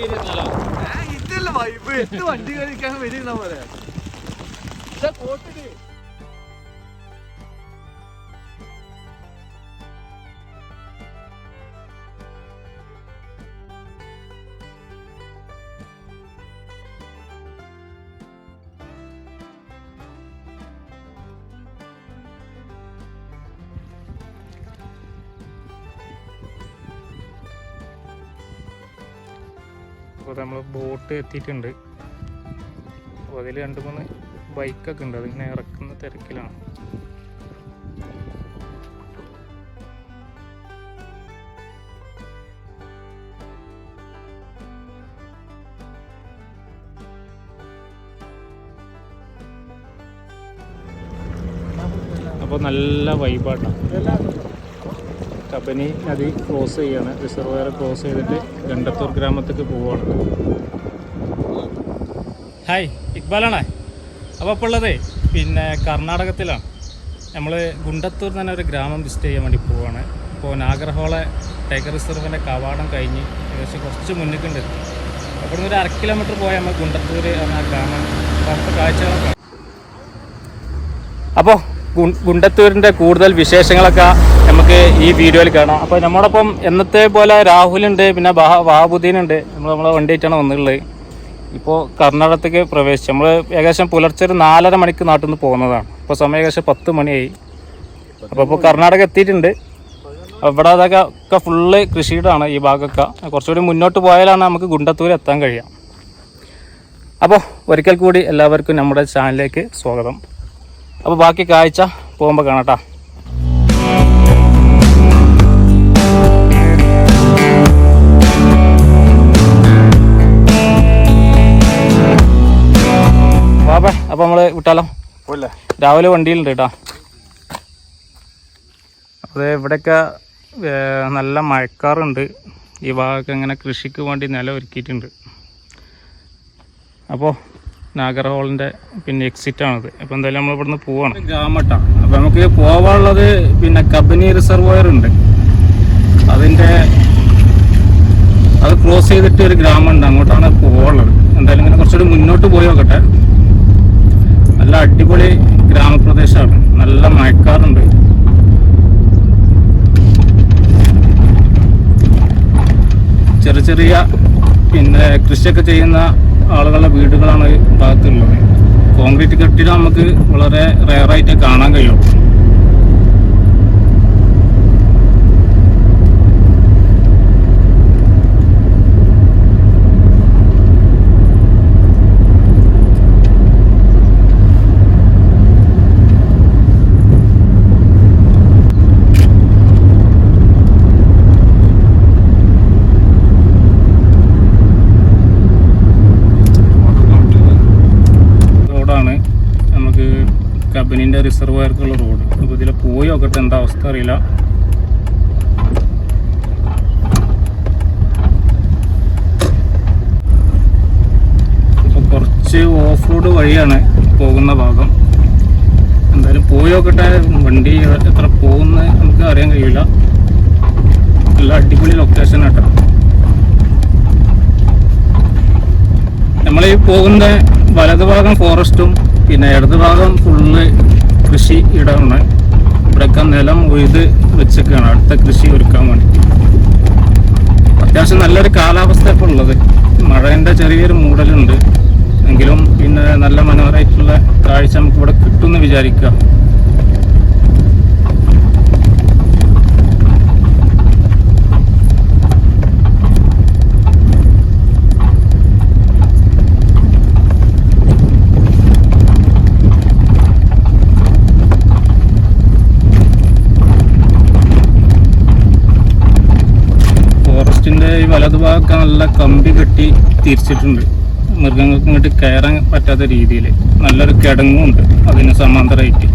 ഇതല്ല വൈബ് എട്ട് വണ്ടി കളിക്കാൻ വരുന്ന പോലെ കോട്ടിട്ട് ബോട്ട് എത്തിയിട്ടുണ്ട്. അപ്പോൾ അതിൽ രണ്ട് മൂന്ന് ബൈക്കൊക്കെ ഉണ്ട്. അതിങ്ങനെ ഇറക്കുന്ന തിരക്കിലാണ്. അപ്പോൾ നല്ല വൈബാട്ടാണ് കബനി നദി ക്രോസ് ചെയ്യാണ്. റിസർവയർ ക്രോസ് ചെയ്തിട്ട് ഗണ്ടത്തൂർ ഗ്രാമത്തേക്ക് പോവുകയാണ് ഹായ് ഇക്ബാലാണേ. അപ്പോൾ ഇപ്പോൾ ഉള്ളതേ പിന്നെ കർണാടകത്തിലാണ്. നമ്മൾ ഗുണ്ടത്തൂർ തന്നെ ഒരു ഗ്രാമം വിസിറ്റ് ചെയ്യാൻ വേണ്ടി പോവുകയാണ് ഇപ്പോൾ നാഗർഹോളെ ടൈഗർ റിസർവിന്റെ കവാടം കഴിഞ്ഞ് ഏകദേശം കുറച്ച് മുന്നിട്ടുണ്ട് അപ്പോൾ ഒരു അര കിലോമീറ്റർ പോയാൽ നമ്മൾ ഗുണ്ടത്തൂർ എന്ന ഗ്രാമം. പുറത്ത് കാഴ്ചകളൊക്കെ അപ്പോൾ ഗുണ്ടത്തൂരിന്റെ കൂടുതൽ വിശേഷങ്ങളൊക്കെ നമുക്ക് ഈ വീഡിയോയിൽ കാണാം. അപ്പോൾ നമ്മോടൊപ്പം എന്നത്തെ പോലെ രാഹുലുണ്ട് പിന്നെ വഹാബുദ്ദീൻ ഉണ്ട്. നമ്മൾ നമ്മളെ വണ്ടിയിട്ടാണ് വന്നിട്ടുള്ളത്. ഇപ്പോൾ കർണാടകത്തേക്ക് പ്രവേശിച്ചു നമ്മൾ ഏകദേശം പുലർച്ചെ ഒരു നാലര മണിക്ക് നാട്ടിൽ നിന്ന് പോകുന്നതാണ്. ഇപ്പോൾ സമയം ഏകദേശം പത്ത് മണിയായി. അപ്പോൾ ഇപ്പോൾ കർണാടക എത്തിയിട്ടുണ്ട്. ഇവിടെ അതൊക്കെ ഒക്കെ ഫുള്ള് കൃഷിയിടാണ് ഈ ഭാഗമൊക്കെ. കുറച്ചുകൂടി മുന്നോട്ട് പോയാലാണ് നമുക്ക് ഗുണ്ടത്തൂർ എത്താൻ കഴിയുക. അപ്പോൾ ഒരിക്കൽ കൂടി എല്ലാവർക്കും നമ്മുടെ ചാനലിലേക്ക് സ്വാഗതം. അപ്പോൾ ബാക്കി കാഴ്ച പോകുമ്പോൾ കാണാട്ടാ അപ്പോൾ നമ്മൾ വിട്ടാലോ? രാവിലെ വണ്ടിയിലുണ്ട് കേട്ടോ അത് ഇവിടെയൊക്കെ നല്ല മഴക്കാറുണ്ട്. ഈ ഭാഗമൊക്കെ ഇങ്ങനെ കൃഷിക്ക് വേണ്ടി നില ഒരുക്കിയിട്ടുണ്ട്. അപ്പോൾ നാഗർഹോളിന്റെ പിന്നെ എക്സിറ്റ് ആണത്. അപ്പോൾ എന്തായാലും നമ്മൾ ഇവിടുന്ന് പോവാണ്. ഗ്രാമട്ടാ അപ്പോൾ നമുക്ക് പോവാനുള്ളത് പിന്നെ കബനി റിസർവോയർ ഉണ്ട്. അതിന്റെ അത് ക്രോസ് ചെയ്തിട്ട് ഒരു ഗ്രാമം ഉണ്ട് അങ്ങോട്ടാണ് പോവാനുള്ളത്. എന്തായാലും ഇങ്ങനെ കുറച്ചുകൂടി മുന്നോട്ട് പോയി നോക്കട്ടെ. നല്ല അടിപൊളി ഗ്രാമപ്രദേശമാണ്. നല്ല മഴക്കാറുണ്ട്. ചെറിയ ചെറിയ പിന്നെ കൃഷിയൊക്കെ ചെയ്യുന്ന ആളുകളുടെ വീടുകളാണ് ഭാഗത്തുള്ളത്. കോൺക്രീറ്റ് കെട്ടിടം നമുക്ക് വളരെ റെയറായിട്ട് കാണാൻ കഴിയും റോഡാണ് നമുക്ക് റിസർവയർക്കുള്ള റോഡ് അപ്പോൾ ഇതിൽ പോയി നോക്കട്ടെ എന്താ അവസ്ഥ അറിയില്ല. അപ്പോൾ കുറച്ച് ഓഫ് റോഡ് വഴിയാണ് പോകുന്ന ഭാഗം. എന്തായാലും പോയി നോക്കട്ടെ വണ്ടി എത്ര പോകുന്ന നമുക്ക് അറിയാൻ കഴിയില്ല. നല്ല അടിപൊളി ലൊക്കേഷൻ കേട്ടോ നമ്മളീ പോകുന്ന വലതുഭാഗം ഫോറസ്റ്റും പിന്നെ ഇടതുഭാഗം ഫുള്ള് കൃഷി ഇടമാണ്. ഇവിടെയൊക്കെ നിലം ഉഴുത് വെച്ചൊക്കെയാണ്. അടുത്ത കൃഷി ഒരുക്കാൻ വേണ്ടി. അത്യാവശ്യം നല്ലൊരു കാലാവസ്ഥ ഇപ്പോൾ ഉള്ളത്. മഴേന്റെ ചെറിയൊരു മൂടലുണ്ട്. എങ്കിലും പിന്നെ നല്ല മനോഹരമായിട്ടുള്ള കാഴ്ച നമുക്ക് ഇവിടെ കിട്ടുമെന്ന് വിചാരിക്കുക ഫോറസ്റ്റിന്റെ ഈ വലതുഭാഗമൊക്കെ നല്ല കമ്പി കെട്ടി തിരിച്ചിട്ടുണ്ട്. മൃഗങ്ങൾക്ക് ഇങ്ങോട്ട് കയറാൻ പറ്റാത്ത രീതിയിൽ നല്ലൊരു കിടങ്ങും ഉണ്ട് അതിന് സമാന്തരമായിട്ട്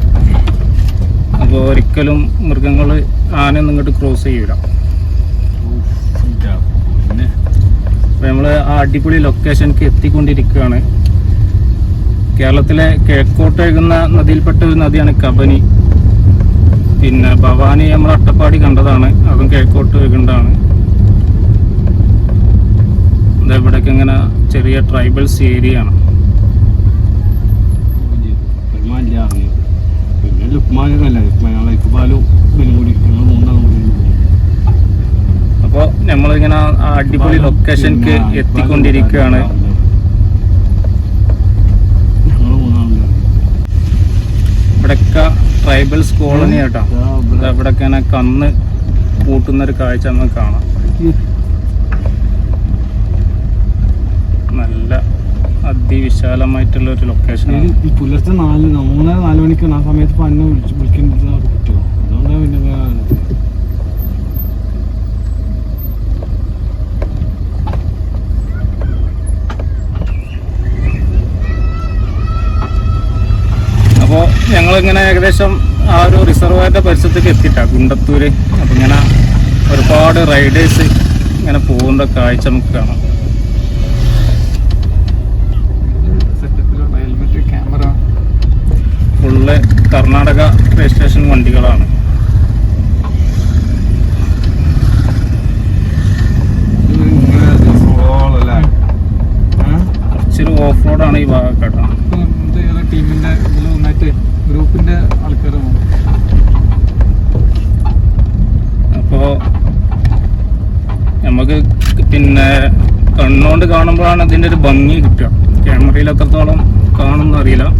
അപ്പോൾ ഒരിക്കലും മൃഗങ്ങൾ ആനയൊന്നും ഇങ്ങോട്ട് ക്രോസ് ചെയ്യൂല. അപ്പോൾ നമ്മൾ ആ അടിപൊളി ലൊക്കേഷനിലേക്ക് എത്തിക്കൊണ്ടിരിക്കുകയാണ്. കേരളത്തിലെ കിഴക്കോട്ട് ഒഴുകുന്ന നദിയിൽപ്പെട്ട ഒരു നദിയാണ് കബനി. പിന്നെ ഭവാനി നമ്മൾ അട്ടപ്പാടി കണ്ടതാണ്. അതും കിഴക്കോട്ട് ഒഴുകേണ്ടതാണ് ഇവിടെയൊക്കെ ഇങ്ങനെ ചെറിയ ട്രൈബൽസ് ഏരിയ ആണ്. പിന്നെ ലുക്മാനല്ല ലുക്മാനുള്ള ഇക്ബാലും ഇവനും കൂടി ഞങ്ങൾ മൂന്നാളും കൂടി അപ്പോൾ നമ്മളിങ്ങനെ അടിപൊളി ലൊക്കേഷനിക്ക് എത്തിക്കൊണ്ടിരിക്കുകയാണ്. ഇവിടെയൊക്കെ ട്രൈബൽസ് കോളനി ഇവിടെ. ഇവിടെയൊക്കെ കന്ന് കൂട്ടുന്ന ഒരു കാഴ്ച നമുക്ക് കാണാം നല്ല അതിവിശാലമായിട്ടുള്ള ഒരു ലൊക്കേഷൻ ഈ പുലർച്ചെ നാല് മൂന്നര നാല് മണിക്കാണ് ആ സമയത്ത് പന്നെ അന്നെ വിളിച്ച് വിളിക്കുന്നത് പറ്റുമോ അതുകൊണ്ടാണ് പിന്നെ. അപ്പോൾ ഞങ്ങളിങ്ങനെ ഏകദേശം ആ ഒരു റിസർവായറിന്റെ പരിസരത്തേക്ക് എത്തിയിട്ടാ ഗുണ്ടത്തൂര്. അപ്പം ഇങ്ങനെ ഒരുപാട് റൈഡേഴ്സ് ഇങ്ങനെ പോകുന്ന കാഴ്ച നമുക്ക് കാണാം. ഫുള്ള് കർണാടക രജിസ്ട്രേഷൻ വണ്ടികളാണ്. കുറച്ചൊരു ഓഫ് റോഡാണ് ഈ ഭാഗം കേട്ടോ. ടീമിന്റെ ഒന്നായിട്ട് ഗ്രൂപ്പിന്റെ ആൾക്കാരാണ് അപ്പോൾ നമുക്ക് പിന്നെ കണ്ണുകൊണ്ട് കാണുമ്പോഴാണ് അതിന്റെ ഒരു ഭംഗി കിട്ടുക. ക്യാമറയിലൊക്കെത്തോളം എത്രത്തോളം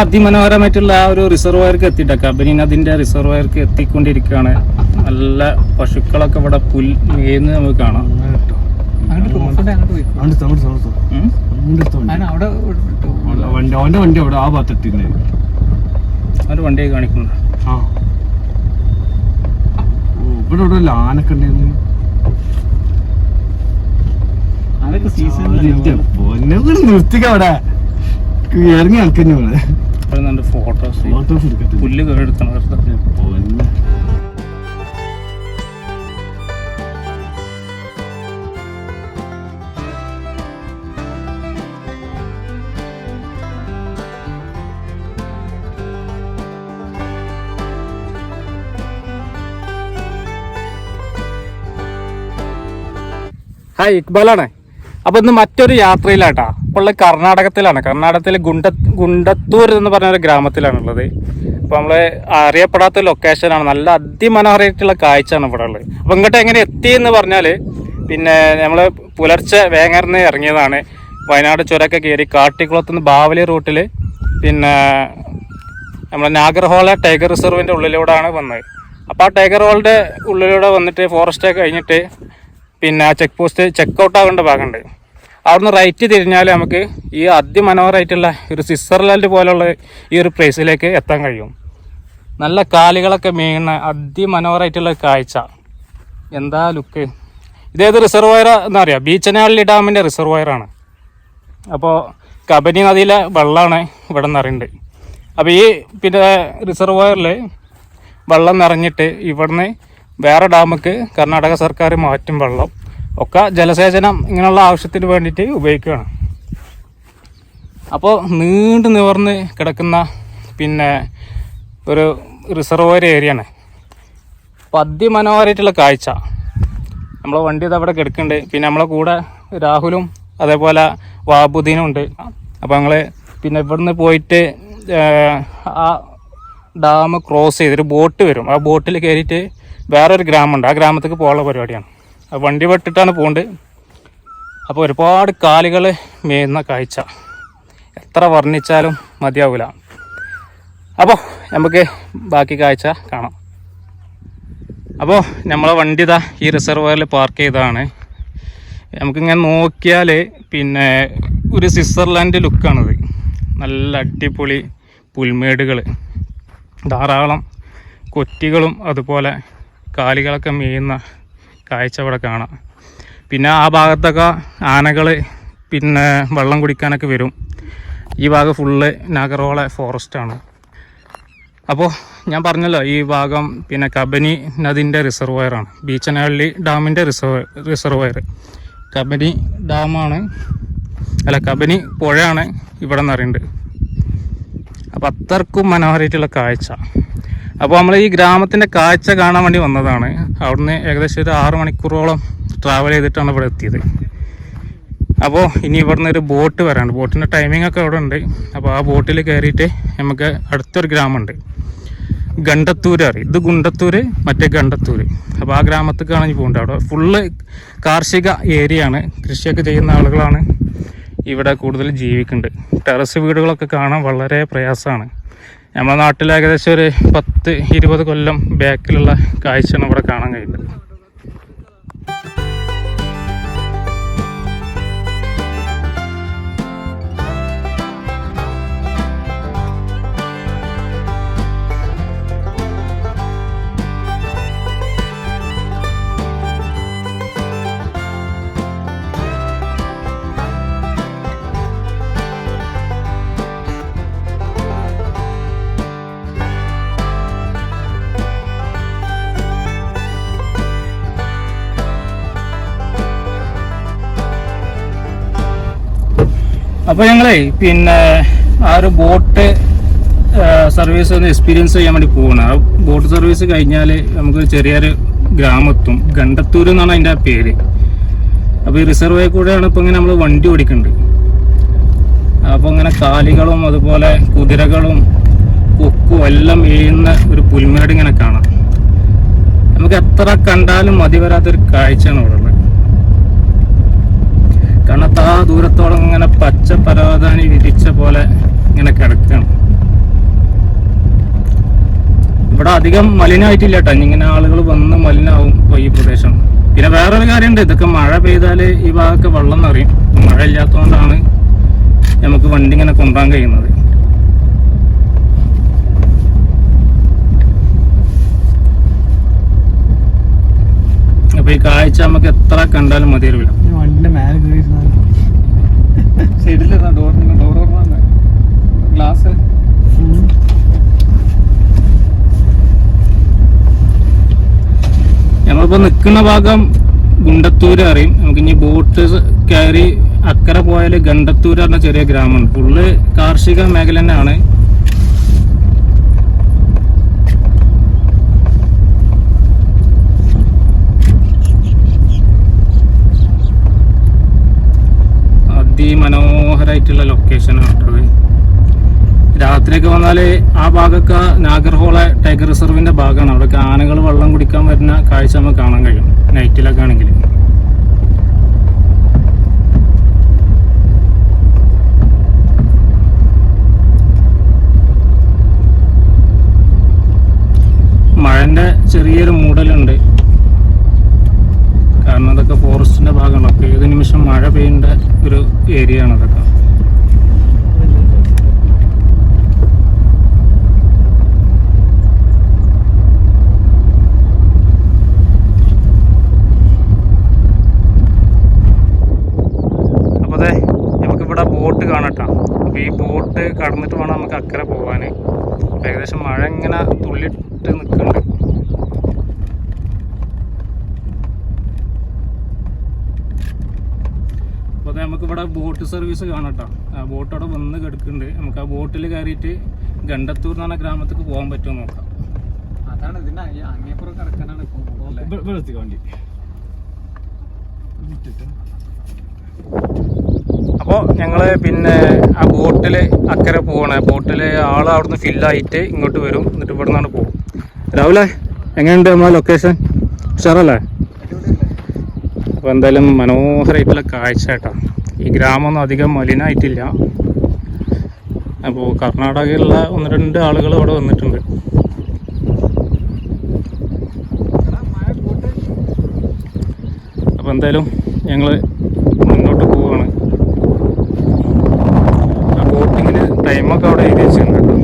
അതിമനോഹരമായിട്ടുള്ള ആ ഒരു റിസർവയർക്ക് എത്തിയിട്ട. കബനിൻ അതിന്റെ റിസർവയർക്ക് എത്തിക്കൊണ്ടിരിക്കുകയാണ്. നല്ല പശുക്കളൊക്കെ ഇവിടെ പുൽ മേന്ന് നമുക്ക് കാണാം. വണ്ടി. അവിടെ അവന്റെ വണ്ടി വണ്ടി അവിടെ ആ കാണിക്കുന്നു ആ. ഓ ഇവിടെ ഇവിടെ അല്ല ആനൊക്കെ ഉണ്ടായിരുന്നു അതൊക്കെ ഇതിന്റെ പൊന്നെ കൂടെ നിർത്തിക്ക അവിടെ. ഇറങ്ങി ആൾക്കന്നെ ഇവിടെ. ഇവിടെ നല്ല ഫോട്ടോസ് ഫോട്ടോസ് എടുക്കട്ടെ പുല്ല് കേടെടുത്തണം വെറുതെ. പൊന്നെ ഹായ് ഇക്ബാലാണ്? അപ്പോൾ ഇന്ന് മറ്റൊരു യാത്രയിലാട്ടാ. അപ്പോൾ ഉള്ളത് കർണാടകത്തിലാണ്. കർണാടകത്തിലെ ഗുണ്ട ഗുണ്ടത്തൂർ എന്ന് പറഞ്ഞ ഒരു ഗ്രാമത്തിലാണുള്ളത് അപ്പോൾ നമ്മൾ അറിയപ്പെടാത്ത ലൊക്കേഷനാണ് നല്ല അതിമനോഹരമായിട്ടുള്ള കാഴ്ചയാണ് ഇവിടെ ഉള്ളത്. അപ്പോൾ ഇങ്ങോട്ട് എങ്ങനെ എത്തി എന്ന് പറഞ്ഞാൽ പിന്നെ നമ്മൾ പുലർച്ചെ വേങ്ങറിന്ന് ഇറങ്ങിയതാണ്. വയനാട് ചുരമൊക്കെ കയറി കാട്ടിക്കുളത്ത് നിന്ന് ബാവലി റൂട്ടിൽ പിന്നെ നമ്മുടെ നാഗർഹോള ടൈഗർ റിസർവിന്റെ ഉള്ളിലൂടെയാണ് വന്നത്. അപ്പോൾ ആ ടൈഗർ ഹോളിന്റെ ഉള്ളിലൂടെ വന്നിട്ട് ഫോറസ്റ്റ് കഴിഞ്ഞിട്ട് പിന്നെ ആ ചെക്ക് പോസ്റ്റ് ചെക്ക് ഔട്ട് ആകേണ്ട ഭാഗമുണ്ട്. അവിടുന്ന് റൈറ്റ് തിരിഞ്ഞാൽ നമുക്ക് ഈ അതിമനോഹരമായിട്ടുള്ള ഒരു സ്വിറ്റ്സർലാൻഡ് പോലുള്ള ഈ ഒരു പ്ലേസിലേക്ക് എത്താൻ കഴിയും. നല്ല കാലുകളൊക്കെ മേയുന്ന അതിമനോഹരമായിട്ടുള്ള കാഴ്ച. എന്താ ലുക്ക് ഇതേത് റിസർവയർ എന്നറിയാം ബീച്ചനാളി ഡാമിന്റെ റിസർവയറാണ് അപ്പോൾ കബനി നദിയിലെ വെള്ളമാണ് ഇവിടെ നിറയുന്നത്. അപ്പോൾ ഈ പിന്നെ റിസർവയറിൽ വെള്ളം നിറഞ്ഞിട്ട് ഇവിടുന്ന് വേറെ ഡാമുക്ക് കർണാടക സർക്കാർ മാറ്റും വെള്ളം. ഒക്കെ ജലസേചനം ഇങ്ങനെയുള്ള ആവശ്യത്തിന് വേണ്ടിയിട്ട് ഉപയോഗിക്കുകയാണ്. അപ്പോൾ നീണ്ടു നിവർന്ന് കിടക്കുന്ന പിന്നെ ഒരു റിസർവോയർ ഏരിയയാണ് അപ്പോൾ അതിമനോഹരമായിട്ടുള്ള കാഴ്ച. നമ്മളെ വണ്ടി അവിടെ കിടക്കുന്നുണ്ട്. പിന്നെ നമ്മളെ കൂടെ രാഹുലും അതേപോലെ വാബുദ്ദീനും ഉണ്ട്. അപ്പോൾ ഞങ്ങൾ പിന്നെ ഇവിടുന്ന് പോയിട്ട് ആ ഡാം ക്രോസ് ചെയ്തൊരു ബോട്ട് വരും. ആ ബോട്ടിൽ കയറിയിട്ട് വേറൊരു ഗ്രാമമുണ്ട്. ആ ഗ്രാമത്തേക്ക് പോകാനുള്ള പരിപാടിയാണ്. വണ്ടി വെട്ടിട്ടാണ് പോണ്ട്. അപ്പോൾ ഒരുപാട് കാലുകൾ മേയുന്ന കാഴ്ച. എത്ര വർണിച്ചാലും മതിയാവില്ല അപ്പോൾ നമുക്ക് ബാക്കി കാഴ്ച കാണാം. അപ്പോൾ നമ്മളെ വണ്ടി ഇതാ ഈ റിസർവറിൽ പാർക്ക് ചെയ്തതാണ്. നമുക്കിങ്ങനെ നോക്കിയാൽ പിന്നെ ഒരു സ്വിറ്റ്സർലാൻഡ് ലുക്കാണിത് നല്ല അടിപൊളി പുൽമേടുകൾ ധാരാളം കൊറ്റികളും അതുപോലെ കാലികളൊക്കെ മേയുന്ന കാഴ്ച ഇവിടെ കാണാം. പിന്നെ ആ ഭാഗത്തൊക്കെ ആനകൾ പിന്നെ വെള്ളം കുടിക്കാനൊക്കെ വരും. ഈ ഭാഗം ഫുള്ള് നാഗറോള ഫോറസ്റ്റാണ് അപ്പോൾ ഞാൻ പറഞ്ഞല്ലോ ഈ ഭാഗം പിന്നെ കബനി നദിന്റെ റിസർവയറാണ് ബീച്ചനഹള്ളി ഡാമിന്റെ റിസർവ് റിസർവയർ കബനി ഡാമാണ് അല്ല കബനി പുഴയാണ് ഇവിടെ നിന്ന് അറിയുന്നത് അപ്പോൾ അത്രക്കും മനോഹരമായിട്ടുള്ള കാഴ്ച. അപ്പോൾ നമ്മൾ ഈ ഗ്രാമത്തിന്റെ കാഴ്ച കാണാൻ വേണ്ടി വന്നതാണ്. അവിടുന്ന് ഏകദേശം ഒരു ആറ് മണിക്കൂറോളം ട്രാവൽ ചെയ്തിട്ടാണ് ഇവിടെ എത്തിയത്. അപ്പോൾ ഇനി ഇവിടുന്ന് ഒരു ബോട്ട് വരാനുണ്ട്. ബോട്ടിന്റെ ടൈമിംഗ് ഒക്കെ അവിടെ ഉണ്ട്. അപ്പോൾ ആ ബോട്ടിൽ കയറിയിട്ട് നമുക്ക് അടുത്തൊരു ഗ്രാമമുണ്ട്. ഗണ്ടത്തൂര് അറിയും ഇത് ഗുണ്ടത്തൂര് മറ്റേ ഗണ്ടത്തൂര്. അപ്പോൾ ആ ഗ്രാമത്തേക്കാണ് ഇനി പോകേണ്ടത്. അവിടെ ഫുള്ള് കാർഷിക ഏരിയയാണ് കൃഷിയൊക്കെ ചെയ്യുന്ന ആളുകളാണ് ഇവിടെ കൂടുതൽ ജീവിക്കുന്നുണ്ട്. ടെറസ് വീടുകളൊക്കെ കാണാൻ വളരെ പ്രയാസമാണ്. നമ്മുടെ നാട്ടിൽ ഏകദേശം ഒരു പത്ത് ഇരുപത് കൊല്ലം ബാക്കിലുള്ള കാഴ്ചയാണ് ഇവിടെ കാണാൻ കഴിയുന്നത്. അപ്പോൾ ഞങ്ങളെ പിന്നെ ആ ഒരു ബോട്ട് സർവീസ് ഒന്ന് എക്സ്പീരിയൻസ് ചെയ്യാൻ വേണ്ടി പോകണം ആ ബോട്ട് സർവീസ് കഴിഞ്ഞാൽ നമുക്ക് ചെറിയൊരു ഗ്രാമത്തും. ഗണ്ടത്തൂർ എന്നാണ് അതിന്റെ പേര്. അപ്പോൾ ഈ റിസർവേ കൂടെയാണ് ഇപ്പോൾ ഇങ്ങനെ നമ്മൾ വണ്ടി ഓടിക്കണ്ട്. അപ്പോൾ ഇങ്ങനെ കാലികളും അതുപോലെ കുതിരകളും കൊക്കും എല്ലാം വീഴുന്ന ഒരു പുൽമേട് ഇങ്ങനെ കാണാം. നമുക്ക് എത്ര കണ്ടാലും മതി വരാത്തൊരു കാഴ്ചയാണ് അവിടെ ഉള്ളത് ആ ദൂരത്തോളം ഇങ്ങനെ പച്ച പരവതാനി വിരിച്ച പോലെ ഇങ്ങനെ കിടക്കണം. ഇവിടെ അധികം മലിനമായിട്ടില്ല കേട്ടോ ഇങ്ങനെ ആളുകൾ വന്ന് മലിനാവും ഈ പ്രദേശം. പിന്നെ വേറൊരു കാര്യമുണ്ട്. ഇതൊക്കെ മഴ പെയ്താൽ ഈ ഭാഗമൊക്കെ വെള്ളം നിറയും. മഴ ഇല്ലാത്തതുകൊണ്ടാണ് നമുക്ക് വണ്ടി ഇങ്ങനെ കൊണ്ടുപോകാൻ കഴിയുന്നത്. അപ്പൊ ഈ കാഴ്ച നമുക്ക് എത്ര കണ്ടാലും മതിയാവില്ല. വണ്ടിന്റെ മേലെ കയറിയിരുന്നാലും സൈഡിൽ ഡോർ ഓർമ്മ ഗ്ലാസ് ഞങ്ങളിപ്പോ നിൽക്കുന്ന ഭാഗം ഗുണ്ടത്തൂര് അറിയും. നമുക്ക് ഇനി ബോട്ട് കയറി അക്കരെ പോയാൽ ഗണ്ടത്തൂര് പറഞ്ഞ ചെറിയ ഗ്രാമമാണ്. ഫുള്ള് കാർഷിക മേഖല തന്നെയാണ് അതിമനോഹരമായിട്ടുള്ള ലൊക്കേഷനാണ് കേട്ടത് രാത്രിയൊക്കെ വന്നാൽ ആ ഭാഗമൊക്കെ നാഗർഹോള ടൈഗർ റിസർവിന്റെ ഭാഗമാണ്. അവിടെയൊക്കെ ആനകൾ വെള്ളം കുടിക്കാൻ വരുന്ന കാഴ്ച നമുക്ക് കാണാൻ കഴിയും. നൈറ്റിലൊക്കെ ആണെങ്കിൽ മഴന്റെ ചെറിയൊരു മൂടലുണ്ട്. കാരണം അതൊക്കെ ഫോറസ്റ്റിന്റെ ഭാഗമാണ്. അപ്പോൾ ഏത് നിമിഷം മഴ പെയ്യേണ്ട ഒരു ഏരിയ ആണ് അതൊക്കെ. ബോട്ട് കാണട്ടോ ഈ ബോട്ട് കടന്നിട്ട് വേണം നമുക്ക് അക്കരെ പോകാൻ ഏകദേശം മഴ ഇങ്ങനെ തുള്ളിട്ട് നിൽക്കുന്നുണ്ട് അപ്പോൾ നമുക്ക് നമുക്കിവിടെ ബോട്ട് സർവീസ് കാണട്ടോ. ആ ബോട്ട് അവിടെ വന്ന് കിടക്കുന്നുണ്ട്. നമുക്ക് ആ ബോട്ടിൽ കയറിയിട്ട് ഗണ്ടത്തൂർ എന്ന് പറഞ്ഞ ഗ്രാമത്തേക്ക് പോകാൻ പറ്റുമോ നോക്കാം. അതാണ് ഇതിന്റെ അങ്ങേപ്പുറം കിടക്കാനാണ് ഇപ്പൊ അല്ലേ? വെള്ളത്തി വണ്ടി. അപ്പോൾ ഞങ്ങൾ പിന്നെ ആ ബോട്ടിൽ അക്കരെ പോവാണ്. ബോട്ടിൽ ആൾ അവിടുന്ന് ഫില്ലായിട്ട് ഇങ്ങോട്ട് വരും. എന്നിട്ട് ഇവിടെ നിന്നാണ് പോകും രാവിലെ എങ്ങനെയുണ്ട് നമ്മളെ ലൊക്കേഷൻ ഉഷാറല്ലേ? അപ്പോൾ എന്തായാലും മനോഹരമായിട്ടുള്ള കാഴ്ച കേട്ടോ. ഈ ഗ്രാമമൊന്നും അധികം മലിനായിട്ടില്ല. അപ്പോൾ കർണാടകയിലുള്ള ഒന്ന് രണ്ട് ആളുകൾ ഇവിടെ വന്നിട്ടുണ്ട്. അപ്പോൾ എന്തായാലും ഞങ്ങൾ മുന്നോട്ട് പോവുകയാണ് ആ ബോട്ടിങ്ങിന് ടൈമൊക്കെ അവിടെ എഴുതി വെച്ചിട്ടുണ്ട്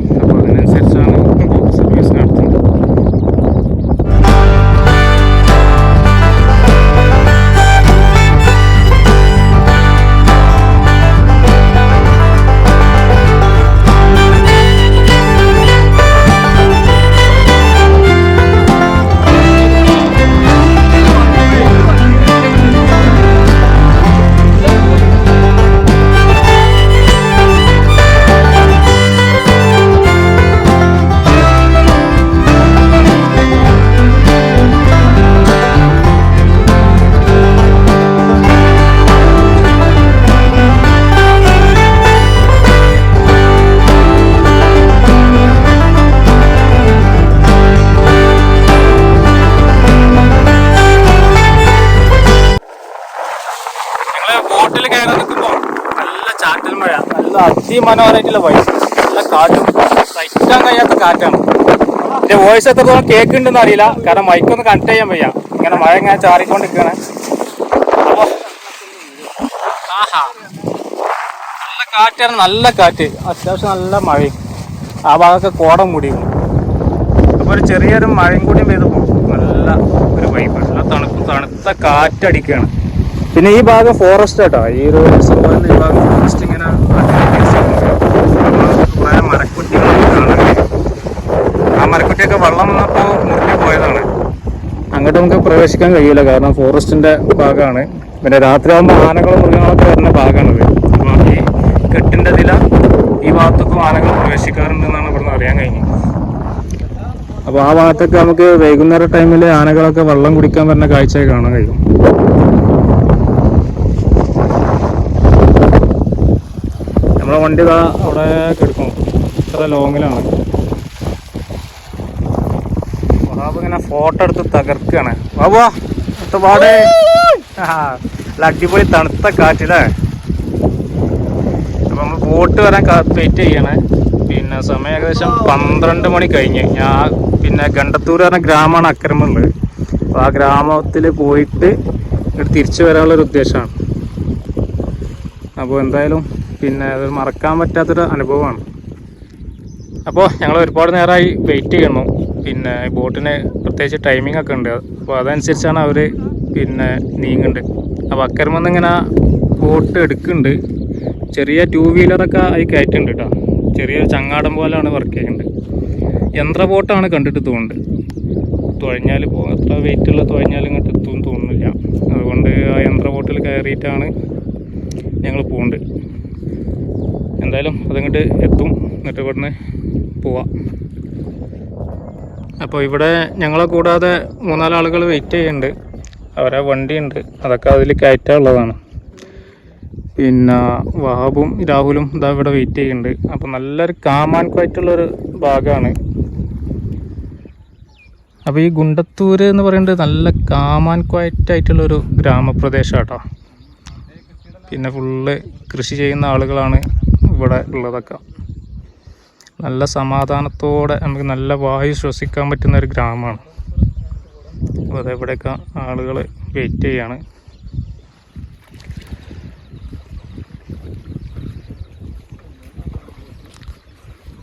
അതിമനോഹരമായിട്ടുള്ള വോയിസ് നല്ല കാറ്റും. സഹിക്കാൻ കഴിയാത്ത കാറ്റാണ്. എന്റെ വോയിസ് എത്രത്തോളം കേൾക്കുന്നുണ്ടെന്ന് അറിയില്ല. കാരണം മൈക്കൊന്ന് കണക്ട് ചെയ്യാൻ വയ്യ. ഇങ്ങനെ മഴ ഇങ്ങനെ അപ്പൊ ആഹാ. നല്ല കാറ്റാണ്. നല്ല കാറ്റ്. അത്യാവശ്യം നല്ല മഴയും. ആ ഭാഗമൊക്കെ കോടം മൂടിയിരുന്നു അപ്പോൾ ഒരു ചെറിയൊരു മഴയും കൂടിയും പെയ്തു പോകും. നല്ല ഒരു വൈബ് നല്ല തണുപ്പ് തണുത്ത കാറ്റടിക്കുകയാണ്. പിന്നെ ഈ ഭാഗം ഫോറസ്റ്റ് കേട്ടോ ഈ ഒരു ഭാഗം ഫോറസ്റ്റ് ഇങ്ങനെ കുറെ മരക്കുറ്റികളൊക്കെ കാണാൻ കഴിയും. ആ വെള്ളം വന്നപ്പോൾ മുറിഞ്ഞു പോയതാണ്. അങ്ങോട്ട് നമുക്ക് പ്രവേശിക്കാൻ കഴിയില്ല. കാരണം ഫോറസ്റ്റിന്റെ ഭാഗമാണ്. പിന്നെ രാത്രിയാകുമ്പോൾ ആനകളും മൃഗങ്ങളൊക്കെ വരുന്ന ഭാഗമാണിത്. അപ്പോൾ ഈ കെട്ടിന്റെ നില ഈ ഭാഗത്തൊക്കെ ആനകൾ പ്രവേശിക്കാറുണ്ടെന്നാണ് ഇവിടുന്ന് അറിയാൻ കഴിഞ്ഞത്. അപ്പോൾ ആ ഭാഗത്തൊക്കെ നമുക്ക് വൈകുന്നേര ടൈമിൽ ആനകളൊക്കെ വെള്ളം കുടിക്കാൻ വരുന്ന കാഴ്ചയൊക്കെ കാണാൻ കഴിയും. നമ്മുടെ വണ്ടി അവിടെ കിടക്കും. ഇത്ര ലോങ്ങിലാണ് വഹാബ് ഇങ്ങനെ ഫോട്ടോ എടുത്ത് തകർക്കുകയാണ്. വാ അടിപൊളി തണുത്ത കാറ്റിലേ. അപ്പൊ നമ്മൾ ബോട്ട് വരാൻ വെയിറ്റ് ചെയ്യണേ. പിന്നെ സമയം ഏകദേശം പന്ത്രണ്ട് മണി കഴിഞ്ഞ്. ഞാൻ പിന്നെ ഗണ്ടത്തൂർ പറഞ്ഞ ഗ്രാമമാണ് അക്രമുള്ളത് അപ്പോൾ ആ ഗ്രാമത്തിൽ പോയിട്ട് തിരിച്ചു വരാനുള്ള ഒരു ഉദ്ദേശമാണ്. അപ്പോൾ എന്തായാലും പിന്നെ അത് മറക്കാൻ പറ്റാത്തൊരു അനുഭവമാണ്. അപ്പോൾ ഞങ്ങൾ ഒരുപാട് നേരമായി വെയിറ്റ് ചെയ്യണം പിന്നെ ബോട്ടിന് പ്രത്യേകിച്ച് ടൈമിംഗ് ഒക്കെ ഉണ്ട്. അപ്പോൾ അതനുസരിച്ചാണ് അവർ പിന്നെ നീങ്ങുന്നുണ്ട് അപ്പോൾ അക്കരമെന്ന് ഇങ്ങനെ ബോട്ട് എടുക്കുന്നുണ്ട്. ചെറിയ ടൂ വീലറൊക്കെ ആയി കയറ്റുന്നുണ്ട് കേട്ടോ ചെറിയൊരു ചങ്ങാടം പോലെയാണ് വർക്ക് ചെയ്യുന്നത്. യന്ത്ര ബോട്ടാണ് കണ്ടിട്ട് തോന്നുന്നത് തുഴഞ്ഞാൽ പോകാത്ത എത്ര വെയിറ്റുള്ള തുഴഞ്ഞാൽ ഇങ്ങോട്ട് എത്തും തോന്നുന്നില്ല. അതുകൊണ്ട് ആ യന്ത്ര ബോട്ടിൽ കയറിയിട്ടാണ് ഞങ്ങൾ പോകുന്നത് എന്തായാലും അതങ്ങോട്ട് എത്തും. എന്നിട്ട് ഇവിടുന്ന് പോവാം. അപ്പോൾ ഇവിടെ ഞങ്ങളെ കൂടാതെ മൂന്നാലാളുകൾ വെയിറ്റ് ചെയ്യുന്നുണ്ട്. അവരെ വണ്ടിയുണ്ട്. അതൊക്കെ അതിൽ കയറ്റാനുള്ളതാണ് പിന്നെ വഹാബും രാഹുലും ഇതാ ഇവിടെ വെയിറ്റ് ചെയ്യുന്നുണ്ട്. അപ്പോൾ നല്ലൊരു കാമാൻ ക്വായിട്ടുള്ളൊരു ഭാഗമാണ് അപ്പോൾ ഈ ഗുണ്ടത്തൂര് എന്ന് പറയുന്നത് നല്ല കാമാൻ ക്വയറ്റായിട്ടുള്ളൊരു ഗ്രാമപ്രദേശം കേട്ടോ പിന്നെ ഫുള്ള് കൃഷി ചെയ്യുന്ന ആളുകളാണ് ഇവിടെ ഉള്ളതൊക്കെ. നല്ല സമാധാനത്തോടെ നമുക്ക് നല്ല വായു ശ്വസിക്കാൻ പറ്റുന്ന ഒരു ഗ്രാമമാണ്. അപ്പോൾ അതെവിടെയൊക്കെ ആളുകൾ വെയിറ്റ് ചെയ്യാണ്.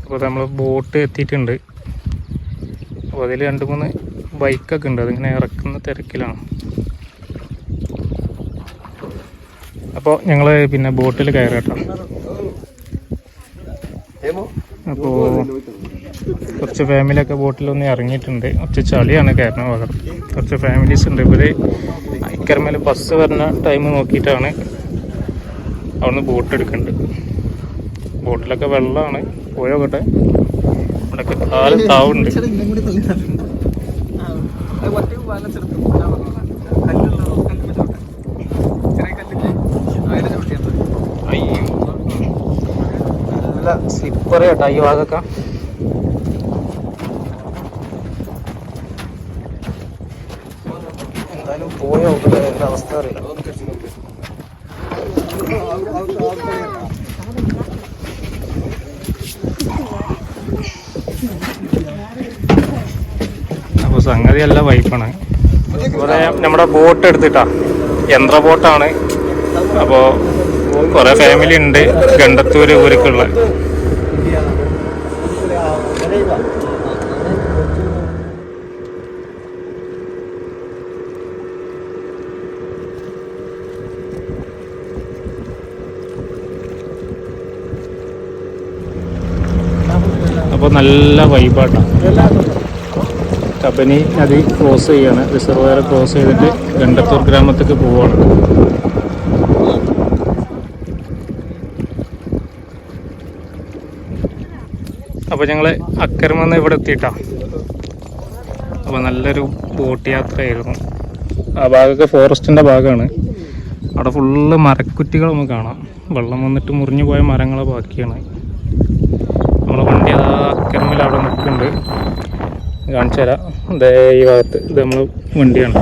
അപ്പോൾ നമ്മൾ ബോട്ട് എത്തിയിട്ടുണ്ട്. അപ്പോൾ അതിൽ രണ്ട് മൂന്ന് ബൈക്കൊക്കെ ഉണ്ട്. അതിങ്ങനെ ഇറക്കുന്ന തിരക്കിലാണ്. അപ്പോൾ ഞങ്ങൾ പിന്നെ ബോട്ടിൽ കയറട്ടോ അപ്പോൾ കുറച്ച് ഫാമിലിയൊക്കെ ബോട്ടിലൊന്ന് ഇറങ്ങിയിട്ടുണ്ട്. കുറച്ച് ചളിയാണ് കയറുന്ന പകരം കുറച്ച് ഫാമിലീസ് ഉണ്ട്. ഇവർ ഇക്കരമേൽ ബസ് വരുന്ന ടൈം നോക്കിയിട്ടാണ് അവിടുന്ന് ബോട്ട് എടുക്കുന്നുണ്ട് ബോട്ടിലൊക്കെ വെള്ളമാണ്. പോയോക്കട്ടെ ഇവിടെയൊക്കെ കാലം താവുണ്ട് ഞാൻ പറഞ്ഞു. കല്ലുള്ള കല്ല് വെച്ചോട്ടെ ചെറിയ കല്ലില്ലേ അതിൽ സ്ലിപ്പറി കേട്ടോ ഈ ഭാഗമൊക്കെ എന്തായാലും പോയ അവസ്ഥ അറിയില്ല. അപ്പോൾ സംഗതി അല്ല വൈപ്പാണ്. ഇവിടെ നമ്മുടെ ബോട്ട് എടുത്തിട്ടാ. യന്ത്ര ബോട്ടാണ്. അപ്പോൾ കുറേ ഫാമിലി ഉണ്ട്. ഗണ്ടത്തൂർ ഊരക്കുള്ള അപ്പോൾ നല്ല വൈബാട്ടാണ് കബനി നദി ക്രോസ് ചെയ്യാണ്. റിസർവയർ ക്രോസ് ചെയ്തിട്ട് ഗണ്ടത്തൂർ ഗ്രാമത്തേക്ക് പോവാണ്. അപ്പോൾ ഞങ്ങൾ അക്കരമെന്ന് ഇവിടെ എത്തിയിട്ടാ. അപ്പോൾ നല്ലൊരു ബോട്ട് യാത്രയായിരുന്നു. ആ ഭാഗമൊക്കെ ഫോറസ്റ്റിന്റെ ഭാഗമാണ്. അവിടെ ഫുള്ള് മരക്കുറ്റികൾ നമുക്ക് കാണാം. വെള്ളം വന്നിട്ട് മുറിഞ്ഞു പോയ മരങ്ങളെ ബാക്കിയാണ്. നമ്മളെ വണ്ടി അക്കരമിൽ അവിടെ നിൽക്കുന്നുണ്ട്. കാണിച്ചു തരാം ദേ ഈ ഭാഗത്ത് ഇത് നമ്മൾ വണ്ടിയാണ്.